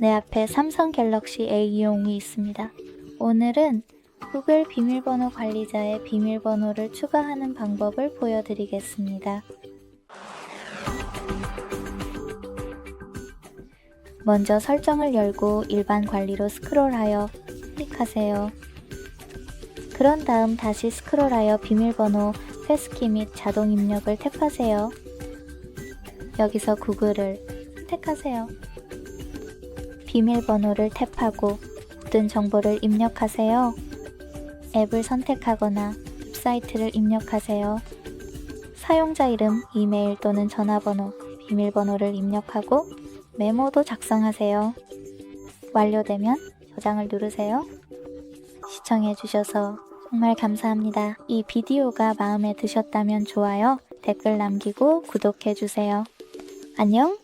내 앞에 삼성 갤럭시 A용이 있습니다. 오늘은 구글 비밀번호 관리자의 비밀번호를 추가하는 방법을 보여드리겠습니다. 먼저 설정을 열고 일반 관리로 스크롤하여 클릭하세요. 그런 다음 다시 스크롤하여 비밀번호, 패스키 및 자동 입력을 탭하세요. 여기서 구글을 선택하세요. 비밀번호를 탭하고 모든 정보를 입력하세요. 앱을 선택하거나 웹사이트를 입력하세요. 사용자 이름, 이메일 또는 전화번호, 비밀번호를 입력하고 메모도 작성하세요. 완료되면 저장을 누르세요. 시청해주셔서 정말 감사합니다. 이 비디오가 마음에 드셨다면 좋아요, 댓글 남기고 구독해주세요. 안녕!